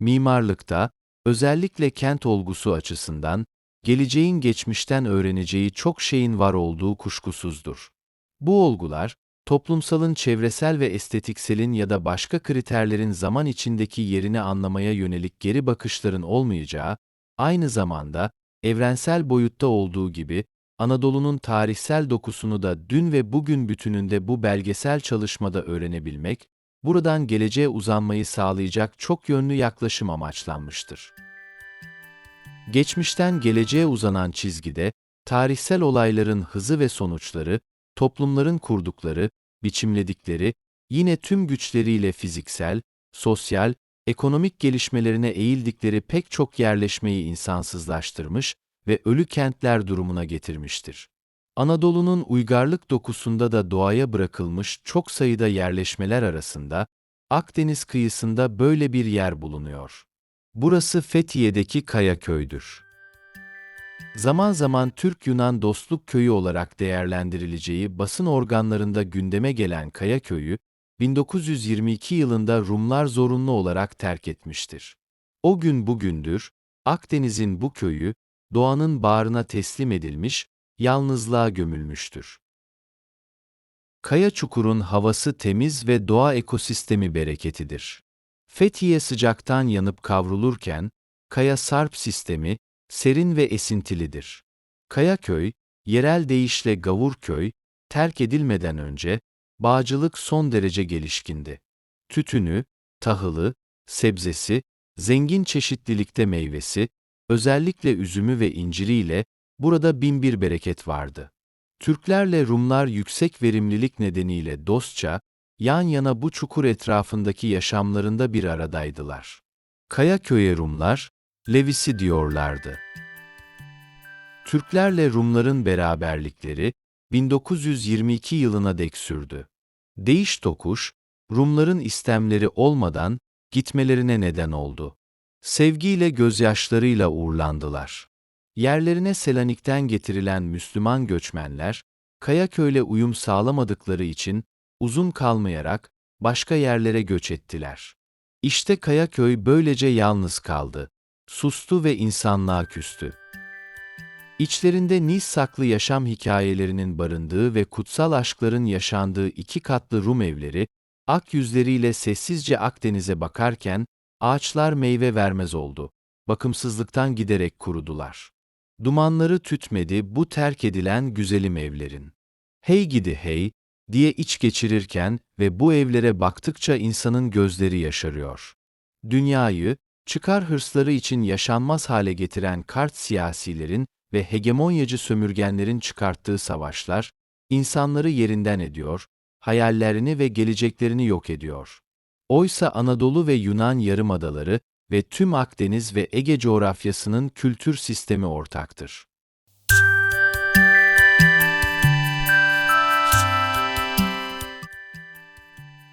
Mimarlıkta, özellikle kent olgusu açısından, geleceğin geçmişten öğreneceği çok şeyin var olduğu kuşkusuzdur. Bu olgular, toplumsalın çevresel ve estetikselin ya da başka kriterlerin zaman içindeki yerini anlamaya yönelik geri bakışların olmayacağı, aynı zamanda evrensel boyutta olduğu gibi Anadolu'nun tarihsel dokusunu da dün ve bugün bütününde bu belgesel çalışmada öğrenebilmek, buradan geleceğe uzanmayı sağlayacak çok yönlü yaklaşım amaçlanmıştır. Geçmişten geleceğe uzanan çizgide, tarihsel olayların hızı ve sonuçları, toplumların kurdukları, biçimledikleri, yine tüm güçleriyle fiziksel, sosyal, ekonomik gelişmelerine eğildikleri pek çok yerleşmeyi insansızlaştırmış ve ölü kentler durumuna getirmiştir. Anadolu'nun uygarlık dokusunda da doğaya bırakılmış çok sayıda yerleşmeler arasında, Akdeniz kıyısında böyle bir yer bulunuyor. Burası Fethiye'deki Kayaköy'dür. Zaman zaman Türk-Yunan dostluk köyü olarak değerlendirileceği basın organlarında gündeme gelen Kayaköy'ü, 1922 yılında Rumlar zorunlu olarak terk etmiştir. O gün bugündür, Akdeniz'in bu köyü, doğanın bağrına teslim edilmiş, yalnızlığa gömülmüştür. Kaya çukurun havası temiz ve doğa ekosistemi bereketidir. Fethiye sıcaktan yanıp kavrulurken, kaya sarp sistemi, serin ve esintilidir. Kayaköy, yerel deyişle Gavurköy, terk edilmeden önce, bağcılık son derece gelişkindi. Tütünü, tahılı, sebzesi, zengin çeşitlilikte meyvesi, özellikle üzümü ve inciriyle burada binbir bereket vardı. Türklerle Rumlar yüksek verimlilik nedeniyle dostça, yan yana bu çukur etrafındaki yaşamlarında bir aradaydılar. Kayaköy'e Rumlar, Levisi diyorlardı. Türklerle Rumların beraberlikleri, 1922 yılına dek sürdü. Değiş tokuş, Rumların istemleri olmadan gitmelerine neden oldu. Sevgiyle gözyaşlarıyla uğurlandılar. Yerlerine Selanik'ten getirilen Müslüman göçmenler, Kayaköy'le uyum sağlamadıkları için uzun kalmayarak başka yerlere göç ettiler. İşte Kayaköy böylece yalnız kaldı. Sustu ve insanlığa küstü. İçlerinde Nis saklı yaşam hikayelerinin barındığı ve kutsal aşkların yaşandığı iki katlı Rum evleri, ak yüzleriyle sessizce Akdeniz'e bakarken, ağaçlar meyve vermez oldu. Bakımsızlıktan giderek kurudular. Dumanları tütmedi bu terk edilen güzelim evlerin. Hey gidi hey, diye iç geçirirken ve bu evlere baktıkça insanın gözleri yaşarıyor. Dünyayı, çıkar hırsları için yaşanmaz hale getiren kart siyasilerin ve hegemonyacı sömürgenlerin çıkarttığı savaşlar, insanları yerinden ediyor, hayallerini ve geleceklerini yok ediyor. Oysa Anadolu ve Yunan yarımadaları ve tüm Akdeniz ve Ege coğrafyasının kültür sistemi ortaktır.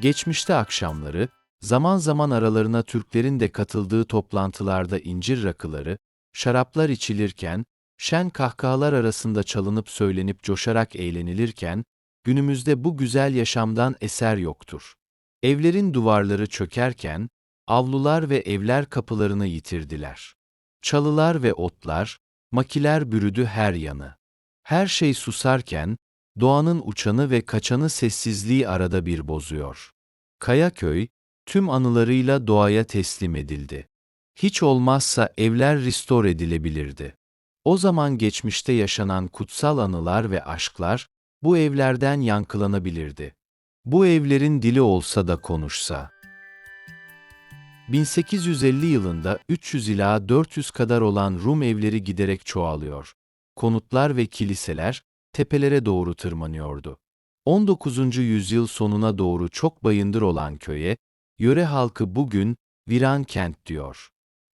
Geçmişte akşamları, zaman zaman aralarına Türklerin de katıldığı toplantılarda incir rakıları, şaraplar içilirken, şen kahkahalar arasında çalınıp söylenip coşarak eğlenilirken, günümüzde bu güzel yaşamdan eser yoktur. Evlerin duvarları çökerken, avlular ve evler kapılarını yitirdiler. Çalılar ve otlar, makiler bürüdü her yanı. Her şey susarken, doğanın uçanı ve kaçanı sessizliği arada bir bozuyor. Kayaköy, tüm anılarıyla doğaya teslim edildi. Hiç olmazsa evler restore edilebilirdi. O zaman geçmişte yaşanan kutsal anılar ve aşklar, bu evlerden yankılanabilirdi. Bu evlerin dili olsa da konuşsa. 1850 yılında 300 ila 400 kadar olan Rum evleri giderek çoğalıyor. Konutlar ve kiliseler tepelere doğru tırmanıyordu. 19. yüzyıl sonuna doğru çok bayındır olan köye, yöre halkı bugün viran kent diyor.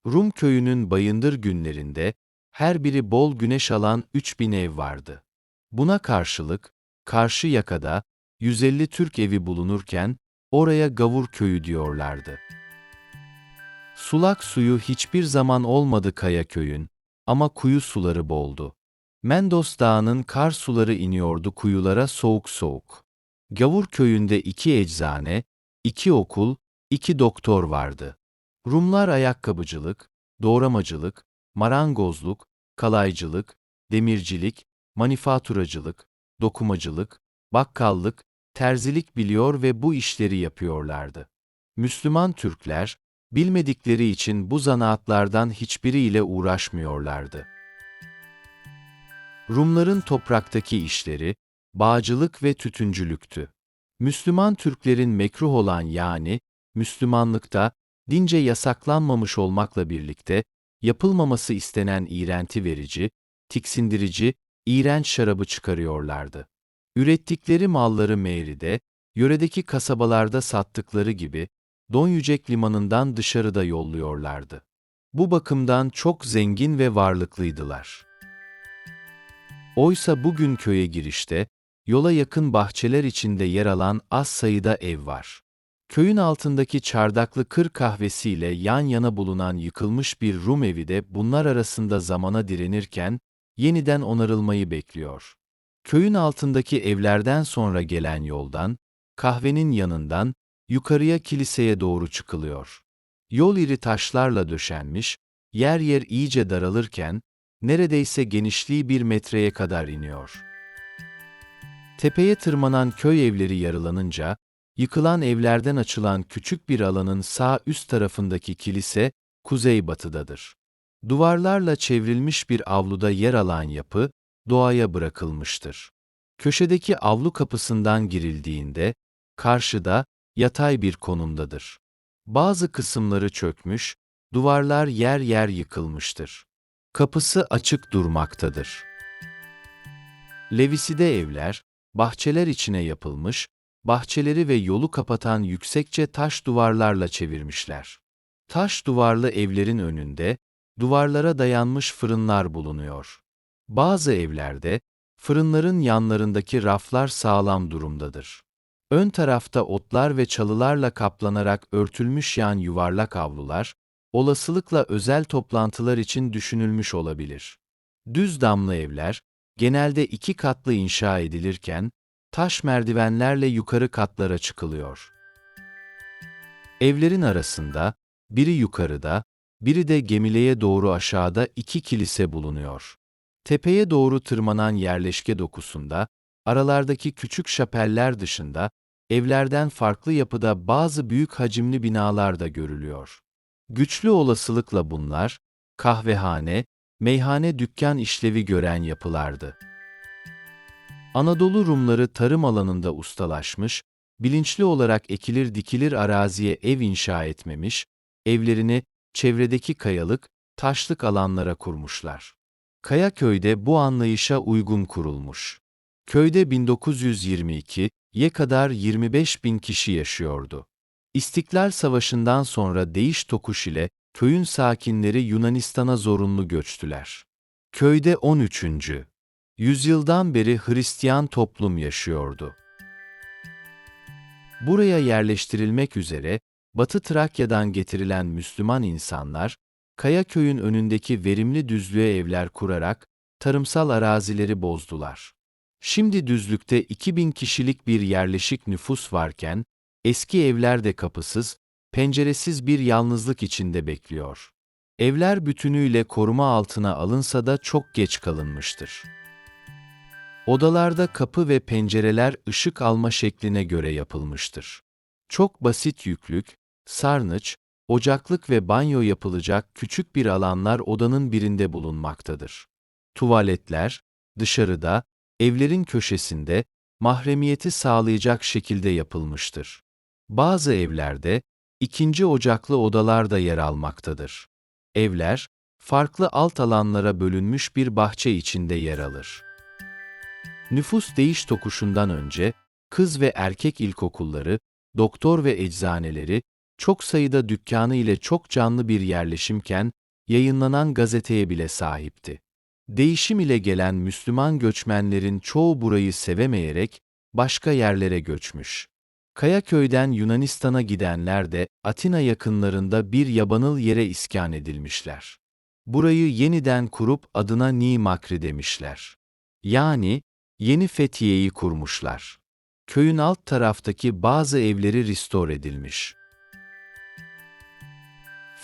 Rum köyünün bayındır günlerinde her biri bol güneş alan 3000 ev vardı. Buna karşılık karşı yakada 150 Türk evi bulunurken oraya Gavur köyü diyorlardı. Sulak suyu hiçbir zaman olmadı Kaya köyün ama kuyu suları boldu. Mendos Dağı'nın kar suları iniyordu kuyulara soğuk soğuk. Gavur köyünde iki eczane, iki okul, iki doktor vardı. Rumlar ayakkabıcılık, doğramacılık, marangozluk, kalaycılık, demircilik, manifaturacılık, dokumacılık, bakkallık, terzilik biliyor ve bu işleri yapıyorlardı. Müslüman Türkler, bilmedikleri için bu zanaatlardan hiçbiriyle uğraşmıyorlardı. Rumların topraktaki işleri, bağcılık ve tütüncülüktü. Müslüman Türklerin mekruh olan yani, Müslümanlıkta, dince yasaklanmamış olmakla birlikte, yapılmaması istenen iğrenti verici, tiksindirici, iğrenç şarabı çıkarıyorlardı. Ürettikleri malları Meyri'de, yöredeki kasabalarda sattıkları gibi, Donyücek limanından dışarıda yolluyorlardı. Bu bakımdan çok zengin ve varlıklıydılar. Oysa bugün köye girişte, yola yakın bahçeler içinde yer alan az sayıda ev var. Köyün altındaki çardaklı kır kahvesiyle yan yana bulunan yıkılmış bir Rum evi de bunlar arasında zamana direnirken, yeniden onarılmayı bekliyor. Köyün altındaki evlerden sonra gelen yoldan, kahvenin yanından, yukarıya kiliseye doğru çıkılıyor. Yol iri taşlarla döşenmiş, yer yer iyice daralırken, neredeyse genişliği bir metreye kadar iniyor. Tepeye tırmanan köy evleri yarılanınca, yıkılan evlerden açılan küçük bir alanın sağ üst tarafındaki kilise, kuzeybatıdadır. Duvarlarla çevrilmiş bir avluda yer alan yapı, doğaya bırakılmıştır. Köşedeki avlu kapısından girildiğinde, karşıda, yatay bir konumdadır. Bazı kısımları çökmüş, duvarlar yer yer yıkılmıştır. Kapısı açık durmaktadır. Leviside evler, bahçeler içine yapılmış, bahçeleri ve yolu kapatan yüksekçe taş duvarlarla çevirmişler. Taş duvarlı evlerin önünde, duvarlara dayanmış fırınlar bulunuyor. Bazı evlerde, fırınların yanlarındaki raflar sağlam durumdadır. Ön tarafta otlar ve çalılarla kaplanarak örtülmüş yan yuvarlak avlular, olasılıkla özel toplantılar için düşünülmüş olabilir. Düz damlı evler, genelde iki katlı inşa edilirken, taş merdivenlerle yukarı katlara çıkılıyor. Evlerin arasında, biri yukarıda, biri de gemileye doğru aşağıda iki kilise bulunuyor. Tepeye doğru tırmanan yerleşke dokusunda, aralardaki küçük şapeller dışında, evlerden farklı yapıda bazı büyük hacimli binalar da görülüyor. Güçlü olasılıkla bunlar, kahvehane, meyhane dükkan işlevi gören yapılardı. Anadolu Rumları tarım alanında ustalaşmış, bilinçli olarak ekilir dikilir araziye ev inşa etmemiş, evlerini çevredeki kayalık, taşlık alanlara kurmuşlar. Kayaköy'de bu anlayışa uygun kurulmuş. Köyde 1922'ye kadar 25 bin kişi yaşıyordu. İstiklal Savaşı'ndan sonra değiş tokuş ile köyün sakinleri Yunanistan'a zorunlu göçtüler. Köyde 13. yüzyıldan beri Hristiyan toplum yaşıyordu. Buraya yerleştirilmek üzere Batı Trakya'dan getirilen Müslüman insanlar, Kaya köyün önündeki verimli düzlüğe evler kurarak tarımsal arazileri bozdular. Şimdi düzlükte 2000 kişilik bir yerleşik nüfus varken, eski evler de kapısız, penceresiz bir yalnızlık içinde bekliyor. Evler bütünüyle koruma altına alınsa da çok geç kalınmıştır. Odalarda kapı ve pencereler ışık alma şekline göre yapılmıştır. Çok basit yüklük, sarnıç, ocaklık ve banyo yapılacak küçük bir alanlar odanın birinde bulunmaktadır. Tuvaletler, dışarıda, evlerin köşesinde, mahremiyeti sağlayacak şekilde yapılmıştır. Bazı evlerde, ikinci ocaklı odalar da yer almaktadır. Evler, farklı alt alanlara bölünmüş bir bahçe içinde yer alır. Nüfus değiş tokuşundan önce, kız ve erkek ilkokulları, doktor ve eczaneleri, çok sayıda dükkanı ile çok canlı bir yerleşimken, yayınlanan gazeteye bile sahipti. Değişim ile gelen Müslüman göçmenlerin çoğu burayı sevemeyerek başka yerlere göçmüş. Kayaköy'den Yunanistan'a gidenler de Atina yakınlarında bir yabanıl yere iskan edilmişler. Burayı yeniden kurup adına Nimakri demişler. Yani yeni Fethiye'yi kurmuşlar. Köyün alt taraftaki bazı evleri restore edilmiş.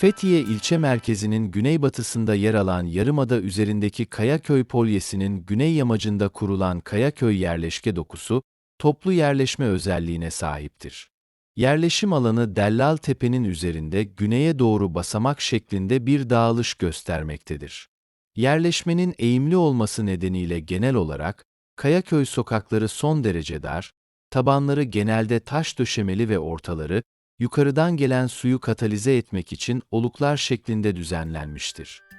Fethiye ilçe merkezinin güneybatısında yer alan yarımada üzerindeki Kayaköy Polyesi'nin güney yamacında kurulan Kayaköy yerleşke dokusu, toplu yerleşme özelliğine sahiptir. Yerleşim alanı Dellal Tepe'nin üzerinde güneye doğru basamak şeklinde bir dağılış göstermektedir. Yerleşmenin eğimli olması nedeniyle genel olarak Kayaköy sokakları son derece dar, tabanları genelde taş döşemeli ve ortaları yukarıdan gelen suyu katalize etmek için oluklar şeklinde düzenlenmiştir.